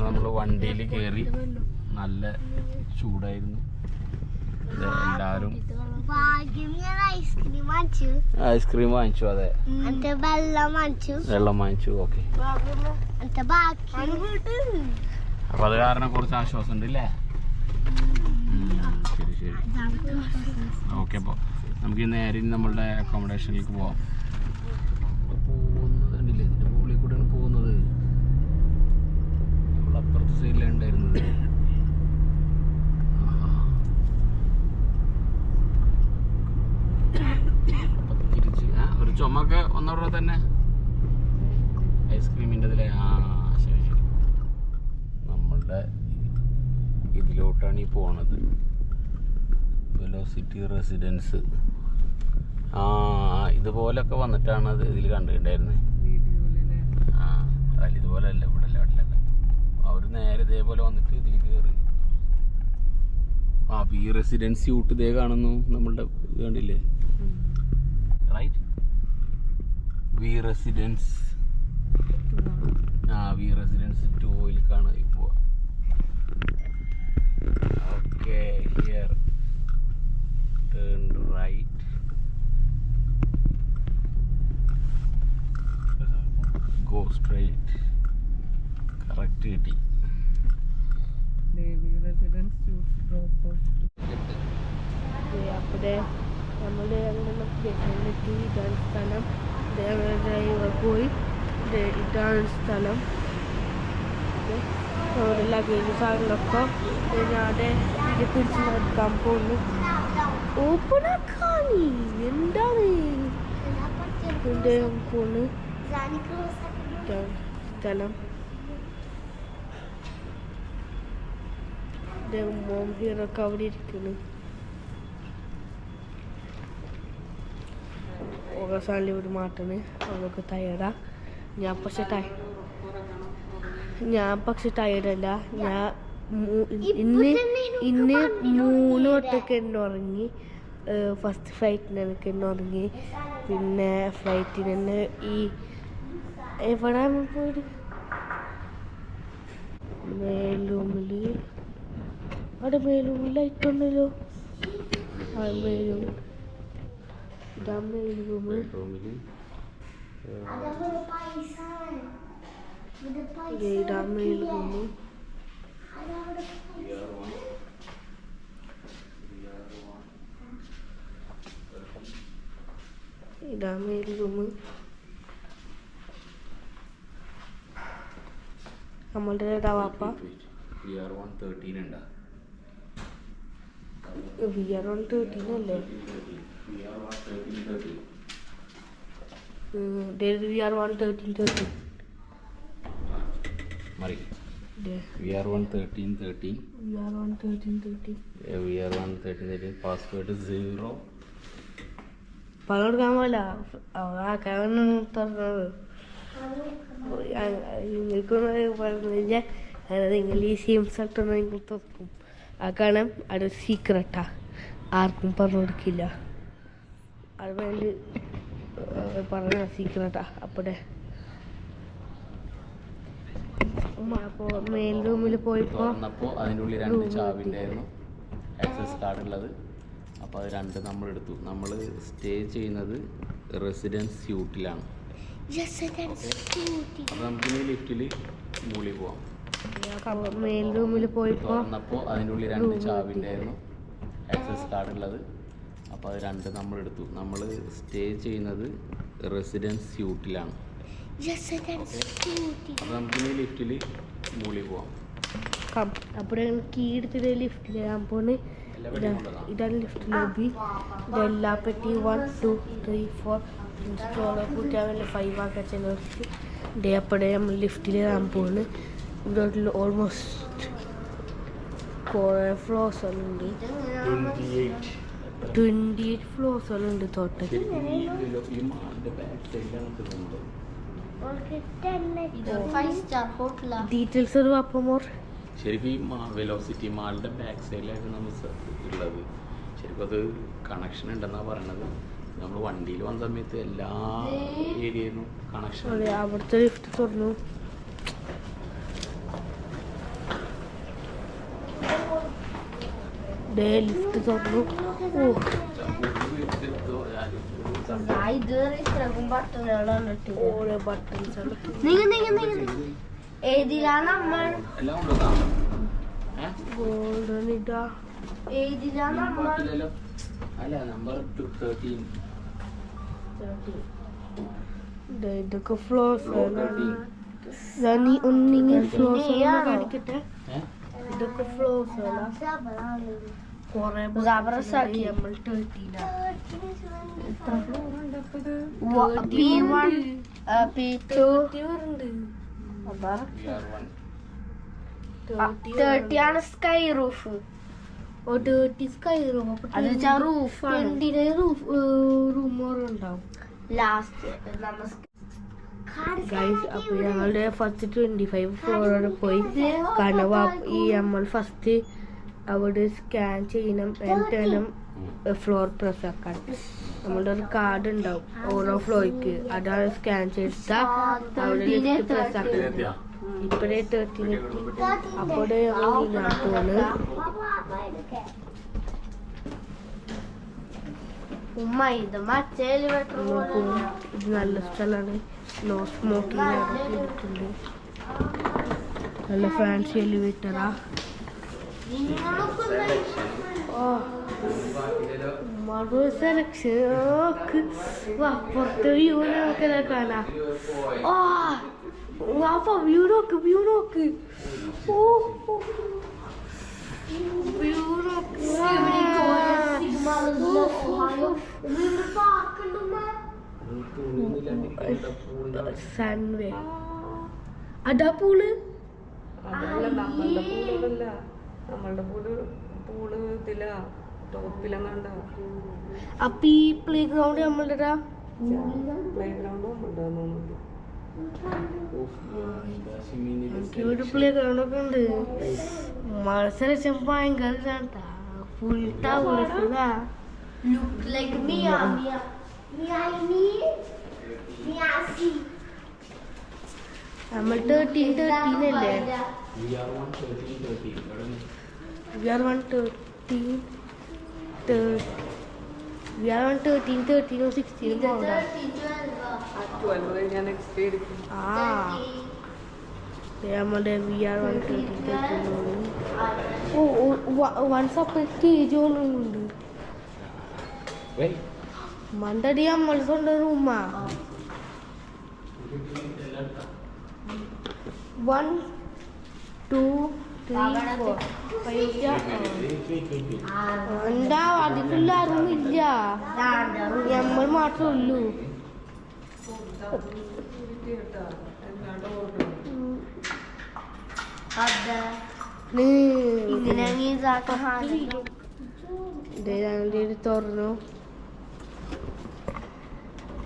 അങ്ങനെ നമ്മൾ വണ്ടിയിൽ കയറി നല്ല ചൂടായിരുന്നു. എല്ലാവരും ഐസ്ക്രീം വാങ്ങിച്ചു. അതെ. വെള്ളം വാങ്ങിച്ചു. ഓക്കെ. അപ്പൊ അത് കാരണം കുറച്ച് ആശ്വാസം ഉണ്ട് അല്ലേ ശരി. ശരി ഓക്കെ അപ്പോൾ നമുക്ക് നേരെ നമ്മളുടെ അക്കോമഡേഷനിലേക്ക് പോവാം. തിരിച്ച് ആ ഒരു ചുമക്കെ ഒന്നവിടെ തന്നെ. ഐസ്ക്രീമിന്റെ ഇതിലെ ആ ശരി ശരി നമ്മളുടെ ഇതിലോട്ടാണ് ഈ പോണത്. വെലോസിറ്റി റെസിഡൻസ് ആ ഇതുപോലൊക്കെ വന്നിട്ടാണ് അത് ഇതിൽ കണ്ടിട്ടുണ്ടായിരുന്നത് ആ അല്ല ഇതുപോലെ അല്ല ഇവിടെ അല്ല ഇവിടെ അല്ല അവർ നേരെ ഇതേപോലെ വന്നിട്ട് ഇതിൽ കയറി ആ ഈ റെസിഡൻസി ഊട്ട് ഇതേ കാണുന്നു നമ്മളുടെ ഇത് കണ്ടില്ലേ റൈറ്റ് വി റെസിഡൻസ് ആ വി റെസിഡൻസ് ടൂയിലേക്കാണ് ഇപ്പോൾ okay here turn right go straight correct കിട്ടി അവിടെ നമ്മൾ അങ്ങനെ സ്റ്റേഷനിലെത്തി ഇതാണ് സ്ഥലം. ഡ്രൈവർ പോയി. ഇതാണ് സ്ഥലം. അവിടെ ലഗേജ് സാധനങ്ങളൊക്കെ. ഞാടെ ഇത് പിടിച്ച് നടക്കാൻ പോകുന്നു ഓപ്പൺ ആക്കാനി എന്താണ്? ഇതിന്റെ പോണ് ഇതാണ് സ്ഥലം മോം ഹീറൊക്കെ അവിടെ ഇരിക്കുന്നു. ഓഗസ്റ്റാണിൽ ഒരു മാറ്റാണ് അവൾക്ക് ടയർഡാ ഞാൻ പക്ഷെ ടയ ഞാൻ പക്ഷെ ടയർഡല്ല ഞാൻ ഇന്ന് ഇന്ന് മൂന്ന് വട്ടമൊക്കെ എന്നെ ഉറങ്ങി. ഫസ്റ്റ് ഫ്ലൈറ്റിന് എനിക്ക് എന്നെ ഉറങ്ങി. പിന്നെ ഫ്ലൈറ്റിന് തന്നെ ഈ എവിടെ പോയിട്ട് മേലൂമിൽ അവിടെ മേലും ലൈറ്റ് ഉണ്ടല്ലോ. മേലും. ഇതാ നമ്മളുടെ വാപ്പ? വൺ തേർട്ടീൻ ഉണ്ടാ? വി ആർ ഓൺ തേർട്ടീൻ അല്ലേ? V R one thirteen thirteen. മറി. V R one thirteen thirteen. V R one thirteen thirteen. V R one thirteen thirteen. Password zero. പങ്കെടുക്കാൻ പോലെ. ആ കാരണം തുറന്നത്. നിങ്ങൾക്കൊന്നും പറഞ്ഞില്ല നിങ്ങൾ ഈ സെയിം നിങ്ങൾ തുറക്കും. ആ കാരണം അത് സീക്രട്ടാ ആർക്കും പറഞ്ഞു കൊടുക്കില്ല. അത് വേണ്ടി പറഞ്ഞ സീക്രട്ടാ അപ്പടെ. അപ്പോൾ മെയിൻ റൂമിൽ അതിന്റെ ഉള്ളിൽ രണ്ട് ചാവി ഉണ്ടായിരുന്നു ആക്സസ് കാർഡ് ഉള്ളത്. അപ്പോൾ അത് രണ്ട് നമ്മൾ എടുത്തു നമ്മൾ സ്റ്റേ ചെയ്യുന്നത് റെസിഡൻസ് സ്യൂട്ടിലാണ് അപ്പോൾ നമുക്കിനി ലിഫ്റ്റിൽ മുകളിൽ പോവാം. മെയിൻ റൂമിൽ തുറന്നപ്പോൾ അതിന്റെ ഉള്ളിൽ രണ്ട് ചാവി ഉണ്ടായിരുന്നു. ആക്സസ് കാർഡ് ഉള്ളത്. അപ്പോൾ അത് രണ്ട് നമ്മൾ എടുത്തു. നമ്മൾ സ്റ്റേ ചെയ്യുന്നത് റെസിഡൻസ് സ്യൂട്ടിലാണ് അപ്പോൾ നമുക്കിനി ലിഫ്റ്റിൽ മുകളിൽ പോവാം. അപ്പോൾ കീ എടുത്തിട്ട് ലിഫ്റ്റിൽ ഞാൻ പോണ് ഇതാ ഇതാണ് ലിഫ്റ്റ് ലോബി ഇതെല്ലാ പറ്റി വൺ ടു ത്രീ ഫോർ സ്റ്റോറെ കൂട്ടി അങ്ങനെ ഫൈവ് ആക്കാൻ ചിലർക്ക് ഇതേ അപ്പോഴേ നമ്മൾ ലിഫ്റ്റിൽ ഞാൻ പോണ് ഇവിടെ ഓൾമോസ്റ്റ് കുറേ ഫ്ലോസ് എല്ലാം ഉണ്ട് ട്വന്റി എയ്റ്റ് ഫ്ലോസ് എല്ലാം ഉണ്ട് തോട്ടം ഡീറ്റെയിൽസ് ഒരു അപ്പം മോർ ശരിക്കും ഈ മാ വെലോസിറ്റി മാളിന്റെ ബാക്ക് സൈഡിലായിരുന്നു നമ്മൾ ഉള്ളത്. ശരിക്കും അത് കണക്ഷൻ ഉണ്ടെന്നാണ് പറയണത്. നമ്മൾ വണ്ടിയിൽ വന്ന സമയത്ത് എല്ലാ ഏരിയയിലും കണക്ഷൻ അവിടുത്തെ ലിഫ്റ്റ് തുറന്നു. ദേ ലിഫ്റ്റ് തുറന്നു ഓരോ ബട്ടൺസ് ആണ് നീങ്ങ നീങ്ങ നീങ്ങ ഏതിലാണ് നമ്മൾ എല്ലാം കൊണ്ടുവന്നാ ഏ? ഗോൾഡൻ ഇതാ ഏതിലാണ് നമ്മൾ കുഴപ്പമില്ലല്ലോ. അല്ല നമ്പർ തേർട്ടീൻ ദേ ഇതൊക്കെ ഫ്ലോസ് ഞാൻ ഈ ഒന്നിങ്ങനെ ഫ്ലോസ് കാണിക്കട്ടെ ഇതൊക്കെ ഫ്ലോസ് കൊറേ Saki. നമ്മൾ തേർട്ടീനാ P one P two thirty ആണ് sky roof oh thirty sky roof അത് വെച്ചാൽ റൂഫ് റൂഫ് റൂമോറുണ്ടാവും ലാസ്റ്റ് ലാസ്റ്റ് ഗൈസ് അപ്പോൾ ഞങ്ങളുടെ ഫസ്റ്റ് ട്വന്റി ഫൈവ് ഫ്ലോറോട് പോയി കാരണം ഈ നമ്മൾ ഫസ്റ്റ് അവിടെ സ്കാൻ ചെയ്യണം എന്നിട്ട് ഫ്ലോർ പ്രസ് ആക്കാൻ. നമ്മളുടെ ഒരു കാർഡ് ഉണ്ടാവും ഓരോ ഫ്ലോയ്ക്ക് അതാണ് സ്കാൻ ചെയ്താൽ അവിടെ ലിഫ്റ്റ് പ്രസ് ആക്കുന്നത് ഇപ്പോഴേ തേർട്ടി എത്തി. അപ്പോൾ ഇതിനകത്തോണ് ഉമ്മ ഇത് മറ്റേ ഇത് നല്ല സ്ഥലമാണ്. നോ സ്മോക്കിംഗ് ഇട്ടിട്ടുണ്ട് നല്ല ഫാൻസി എലിവേറ്ററാ മറു സെലക്ഷൻ പുറത്ത് വ്യൂ നമുക്ക് കാണാം. ഓ വാപ്പ വ്യൂ നോക്ക് വ്യൂ നോക്ക്. ഓ വ്യൂ നോക്ക്. സൺവേ അതാ പൂൾ. നമ്മളുടെ പൂളല്ല നമ്മളുടെ പൂൾ പൂൾ ഇതിലാ ടോപ്പിലെങ്ങാണ്ട. അപ്പൊ ഈ പ്ലേ ഗ്രൗണ്ട് നമ്മളുടെ പ്ലേ ഗ്രൗണ്ട് നമ്മളുടെ എനിക്ക് ഒരു പ്ലേ ഗ്രൗണ്ട് ഒക്കെ ഉണ്ട്. മത്സരം ഭയങ്കര. Full towers look like like Mia, നമ്മൾ തേർട്ടീൻ തേർട്ടീൻ അല്ലേ? V R one thirteen V R one thirteen തേർട്ടീനും സിക്സ്റ്റീനും ആ ദേ നമ്മളുടെ V R one thirteen thirteen oh one separate stage ഉണ്ട്. മണ്ടടി നമ്മൾ സ്വന്തം റൂമാ വൺ ടു എന്താ അതിലുള്ള ഇല്ല നമ്മൾ മാത്രമേ ഉള്ളൂ. അതെ നീ ഇങ്ങനെ ഇതാക്കാൻ ഹാജർ ദേ ഞങ്ങളുടെ ഇത് തുറന്നു.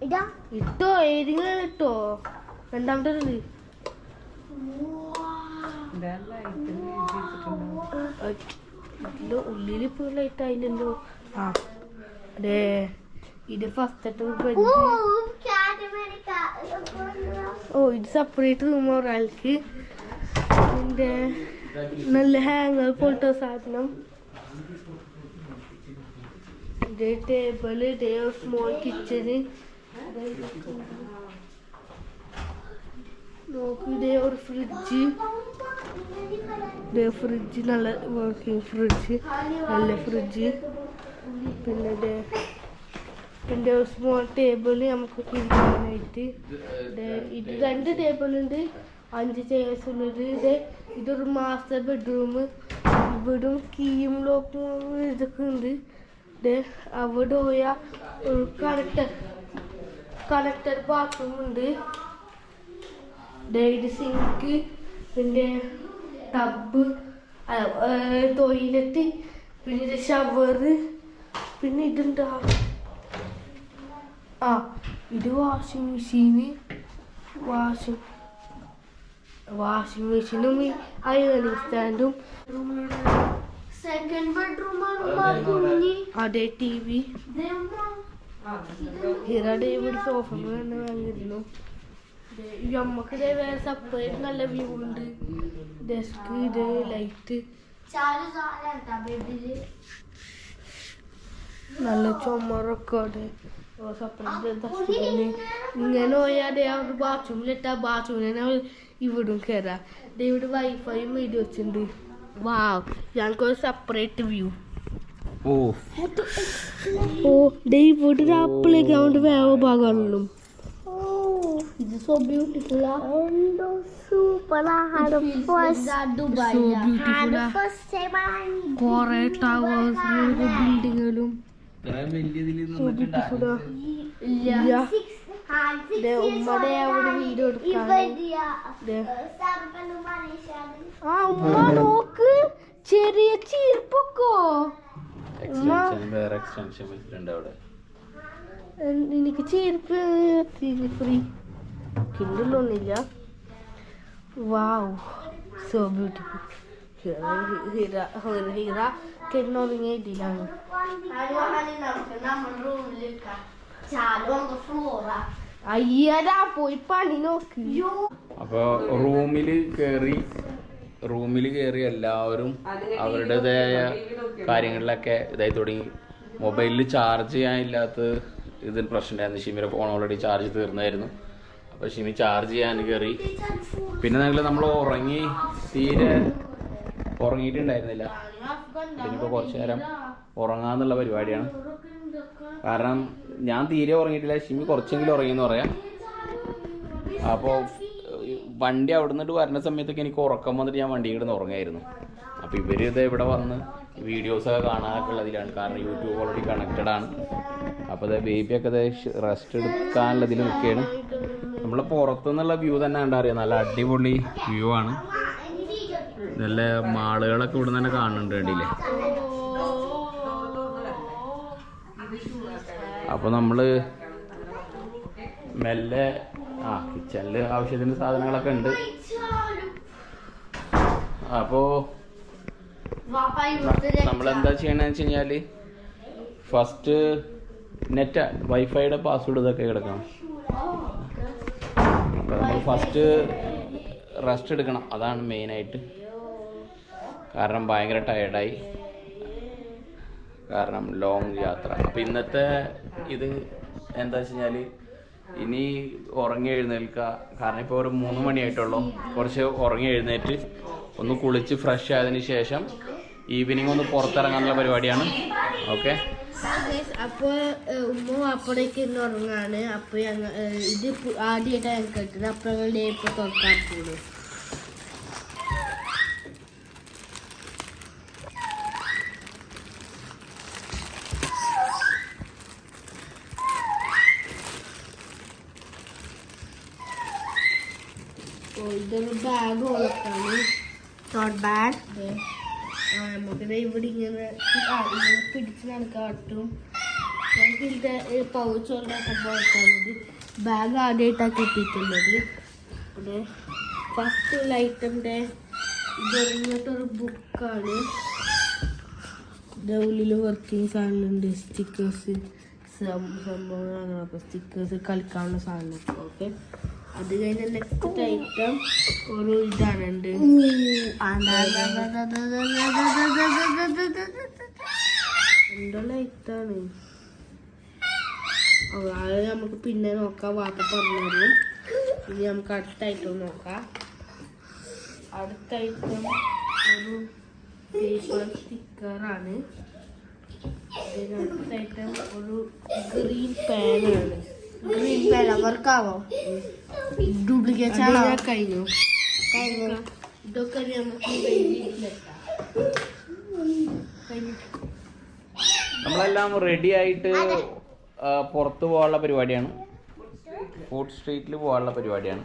ഇതാ ഇട്ടോ ഏതെങ്കിലും ഇട്ടോ? രണ്ടാമത്തെ ഇട് ഇതിന്റെ ഉള്ളിൽ ഇപ്പൊ ലൈറ്റ് ആയില്ലല്ലോ. ആ അതെ. ഇത് ഫസ്റ്റ് ഓ ഇത് സെപ്പറേറ്റ് റൂം ഒരാൾക്ക്. ഇതിന്റെ നല്ല ഹാങ്ങർ പോലത്തെ സാധനം. ഇത് ടേബിൾ ഇതേ സ്മോൾ കിച്ചണ് നോക്ക് ഇതേ ഒരു ഫ്രിഡ്ജ് ഫ്രിഡ്ജ് നല്ല വർക്കിംഗ് ഫ്രിഡ്ജ് നല്ല ഫ്രിഡ്ജ് പിന്നെ പിന്നെ ഒരു സ്മോൾ ടേബിൾ നമുക്ക് ഇരിക്കാനായിട്ട് ഇത് രണ്ട് ടേബിളുണ്ട് അഞ്ച് ചെയർസ് ഉള്ളത്. ഇത് ഇതൊരു മാസ്റ്റർ ബെഡ്റൂം ഇവിടും കീയും ലോക്കും ഇതൊക്കെ ഉണ്ട്. അവിടെ പോയ ഒരു കണക്ടർ കണക്ടർ ബാത്റൂം ഉണ്ട്. ഇത് സിങ്ക് പിന്നെ ടബ് ടോയ്ലറ്റ് പിന്നെ ഷവർ പിന്നെ ഇതുണ്ട് ആ ഇത് വാഷിംഗ് മെഷീന് വാഷിംഗ് വാഷിംഗ് മെഷീനും അയണിങ് സ്റ്റാൻഡും സെക്കൻഡ് ബെഡ്റൂം ആണ് കുഞ്ഞി. അതെ ടി വി ഇവിടെ സോഫ തന്നെ വാങ്ങിയിരുന്നു. നമുക്ക് ഇതേ വേറെ സെപ്പറേറ്റ് നല്ല വ്യൂ ഉണ്ട്. ഡെസ്ക് ഇത് ലൈറ്റ് നല്ല ചുമറൊക്കെ അവിടെ. ഇങ്ങനെ പോയാൽ ആ ഒരു ബാത്റൂമിലിട്ടാ ബാത്റൂമിൽ ഇവിടും കയറാം ഇവിടെ വൈഫൈയും മീഡിയ വെച്ചിട്ടുണ്ട്. വാ ഞങ്ങൾക്ക് ഒരു സെപ്പറേറ്റ് വ്യൂ ഓ. ഓ ഡേ ഇവിടെ ഒരു പ്ലേ ഗ്രൗണ്ട് വേവ ഭാഗമാണല്ലോ. ഇത് സോ ബ്യൂട്ടിഫുൾ കുറെ ടവേഴ്സ് ബിൽഡിങ്ങുകളും ഉമ്മടെ അവിടെ. ആ ഉമ്മ നോക്ക്. ചെറിയ ചീർപ്പൊക്കോ എക്സ്റ്റൻഷൻ വേറെ എക്സ്റ്റൻഷൻ വെച്ചിട്ടുണ്ട് അവിടെ. എൻ- എനിക്ക് ചെരുപ്പ് ഫ്രീ. കിണ്ടലൊന്നുമില്ല വാവ് സോ ബ്യൂട്ടിഫുൾ ഹിറ ഹിറ ഹിറ അയ്യടാ പോയി പണി നോക്ക്. അപ്പോൾ റൂമിൽ കയറി റൂമിൽ കയറി എല്ലാവരും അവരുടേതായ കാര്യങ്ങളിലൊക്കെ ഇതായി തുടങ്ങി. മൊബൈലിൽ ചാർജ് ചെയ്യാനില്ലാത്ത ഇതിന് പ്രശ്നമായിരുന്നു ഷിമിയുടെ ഫോൺ ഓൾറെഡി ചാർജ് തീർന്നായിരുന്നു. അപ്പോൾ ഷിമി ചാർജ് ചെയ്യാൻ കയറി പിന്നെ ഞങ്ങൾ നമ്മൾ ഉറങ്ങി തീരെ ഉറങ്ങിയിട്ടുണ്ടായിരുന്നില്ല. ഇനിയിപ്പോൾ കുറച്ച് നേരം ഉറങ്ങാന്നുള്ള പരിപാടിയാണ്. കാരണം ഞാൻ തീരെ ഉറങ്ങിയിട്ടില്ല. ഷിമി കുറച്ചെങ്കിലും ഉറങ്ങിയെന്ന് പറയാം. അപ്പോൾ വണ്ടി അവിടെ നിന്നിട്ട് വരുന്ന സമയത്തൊക്കെ എനിക്ക് ഉറക്കം വന്നിട്ട് ഞാൻ വണ്ടി കിടന്ന് ഉറങ്ങായിരുന്നു അപ്പോൾ ഇവർ ഇത് ഇവിടെ വന്ന് വീഡിയോസൊക്കെ കാണാനൊക്കെ ഉള്ളതിലാണ്. കാരണം യൂട്യൂബ് ഓൾറെഡി കണക്റ്റഡ് ആണ്. അപ്പോൾ അത് ബേബിയൊക്കെ റെസ്റ്റ് എടുക്കാനുള്ളതിൽ നിൽക്കുകയാണ്. നമ്മൾ പുറത്തുനിന്നുള്ള വ്യൂ തന്നെ കണ്ടാ അറിയാം? നല്ല അടിപൊളി വ്യൂ ആണ്. നല്ല മാളുകളൊക്കെ ഇവിടെ തന്നെ കാണുന്നുണ്ട് കണ്ടില്ലേ? അപ്പോൾ നമ്മൾ മെല്ലെ ആ കിച്ചണിൽ ആവശ്യത്തിന് സാധനങ്ങളൊക്കെ ഉണ്ട്. അപ്പോൾ നമ്മളെന്താ ചെയ്യണമെന്ന് വെച്ച് കഴിഞ്ഞാൽ ഫസ്റ്റ് നെറ്റ് വൈഫൈയുടെ പാസ്വേഡ് ഇതൊക്കെ കിടക്കണം നമ്മൾ ഫസ്റ്റ് റെസ്റ്റ് എടുക്കണം. അതാണ് മെയിനായിട്ട്. കാരണം ഭയങ്കര ടയർഡായി. കാരണം ലോങ് യാത്ര. അപ്പോൾ ഇന്നത്തെ ഇത് എന്താ വെച്ച് കഴിഞ്ഞാൽ ഇനി ഉറങ്ങി എഴുന്നേൽക്കുക. കാരണം ഇപ്പോൾ ഒരു മൂന്ന് മണിയായിട്ടുള്ളൂ. കുറച്ച് ഉറങ്ങി എഴുന്നേറ്റ് ഒന്ന് കുളിച്ച് ഫ്രഷ് ആയതിന് ശേഷം ഈവനിങ് ഒന്ന് പുറത്തിറങ്ങാനുള്ള പരിപാടിയാണ്. ഓക്കെ അപ്പോൾ ഉമ്മ അപ്പടേക്ക് ഇന്ന് ഉറങ്ങാണ്. അപ്പൊ ഞങ്ങൾ ഇത് ആദ്യമായിട്ടാണ് ഞങ്ങൾക്ക് കേട്ടത്. അപ്പൊ ഞങ്ങൾ ഡേ ഇപ്പൊ തുറക്കാൻ പോകുന്നു ഓ ഇതൊരു ബാഗ് ഉള്ളതാണ് ബാഡ് നമുക്കിത് ഇവിടെ ഇങ്ങനെ പിടിച്ച് നടക്കാൻ പറ്റും. ഞങ്ങൾക്ക് ഇതിന്റെ പൗച്ചുള്ള സംഭവമാണിത് ബാഗ് ആദ്യമായിട്ടാണ് കിട്ടിയിട്ടുള്ളത് പിന്നെ ഫസ്റ്റ് ഐറ്റമിന്റെ ഇതൊരു ബുക്കാണ് ഇതിന്റെ ഉള്ളിൽ വർക്കിംഗ് സാധനമുണ്ട് സ്റ്റിക്കേഴ്സ് സംഭവങ്ങളൊക്കെ സ്റ്റിക്കേഴ്സ് കളിക്കാനുള്ള സാധനം ഓക്കെ അത് കഴിഞ്ഞ നെക്സ്റ്റ് ഐറ്റം ഒരു ഇതാണ് ഉണ്ട് എന്തുള്ള ഐറ്റാണ് അത് നമുക്ക് പിന്നെ നോക്കാം വാപ്പ പറഞ്ഞു ഇനി നമുക്ക് അടുത്ത ഐറ്റം നോക്കാം. അടുത്ത ഐറ്റം ഒരു പേപ്പർ സ്റ്റിക്കറാണ് അടുത്ത ഐറ്റം ഒരു ഗ്രീൻ പാനാണ് ഗ്രീൻ പേന വർക്കാവോ ഡ്യൂപ്ലിക്കേറ്റ് ആണോ? കഴിഞ്ഞു. കഴിഞ്ഞു. ഇതൊക്കെ നമുക്ക് നമ്മളെല്ലാം റെഡി ആയിട്ട് പുറത്തു പോകാനുള്ള പരിപാടിയാണ്. ഫുഡ് സ്ട്രീറ്റിൽ പോകാനുള്ള പരിപാടിയാണ്.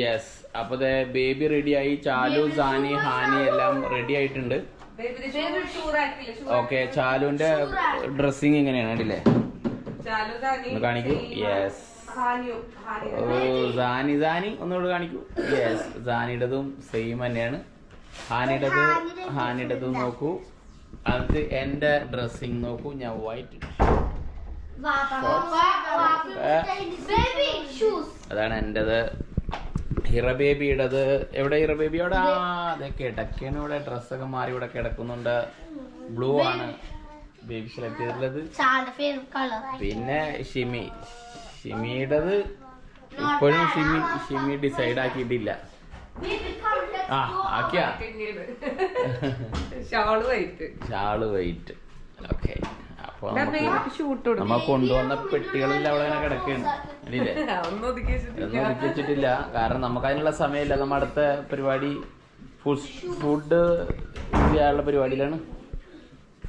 യെസ് അപ്പോൾ ബേബി റെഡി ആയി. ചാലു സാനി ഹാനി എല്ലാം റെഡി ആയിട്ടുണ്ട്. ഓക്കെ ചാലുവിന്റെ ഡ്രസ്സിങ് ഇങ്ങനെയാണ് കണ്ടില്ലേ? ഒന്ന് കാണിക്കൂ. യെസ് ഓ സാനി സാനി ഒന്നുകൂടെ കാണിക്കൂ. യെസ് സാനിയുടേതും സെയിം തന്നെയാണ്. ഹാനിയുടേത് ഹാനിയുടേതും നോക്കൂ. അത് എന്റെ ഡ്രസ്സിംഗ് നോക്കൂ. ഞാൻ വൈറ്റ്. അതാണ് എന്റേത് ഹിറ ബേബിയുടേത് എവിടെ ഹിറ ബേബി അവിടെ ആ അതെ കിടക്കാണ് ഇവിടെ. ഡ്രസ്സൊക്കെ മാറി ഇവിടെ കിടക്കുന്നുണ്ട്. ബ്ലൂ ആണ്. ബേബി സെലക്ട് ചെയ്തിട്ടുള്ളത്? പിന്നെ ഷിമി. ഷിമിയുടേത് ഇപ്പോഴും ഷിമി ഷിമി ഡിസൈഡ് ആക്കിയിട്ടില്ല. ആ. ആക്കിയാ. Shawl white. ഓക്കെ. അപ്പൊ നമ്മ കൊണ്ടുവന്ന പെട്ടികളെല്ലാം അവിടെ ഇങ്ങനെ കിടക്കുകയാണ് അല്ലേ? ഒന്നും ഒതുക്കി ഒതുക്കി വെച്ചിട്ടില്ല. കാരണം നമുക്ക് അതിനുള്ള സമയമില്ല. നമ്മ അടുത്ത പരിപാടി ഫുഡ് ഫുഡ് ചെയ്യാനുള്ള പരിപാടിയിലാണ്.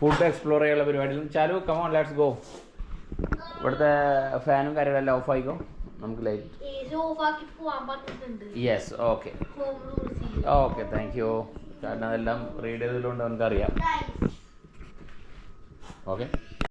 ഫുഡ് എക്സ്പ്ലോർ ചെയ്യാനുള്ള പരിപാടിയിലും ചാലു കമോൺ ലെറ്റ്സ് ഗോ ഇവിടുത്തെ ഫാനും കാര്യങ്ങളെല്ലാം ഓഫ് ആയിക്കോ? നമുക്ക് light yes okay okay thank you കാരണം അതെല്ലാം റീഡ് ചെയ്തതുകൊണ്ട് നമുക്കറിയാം. ഓക്കെ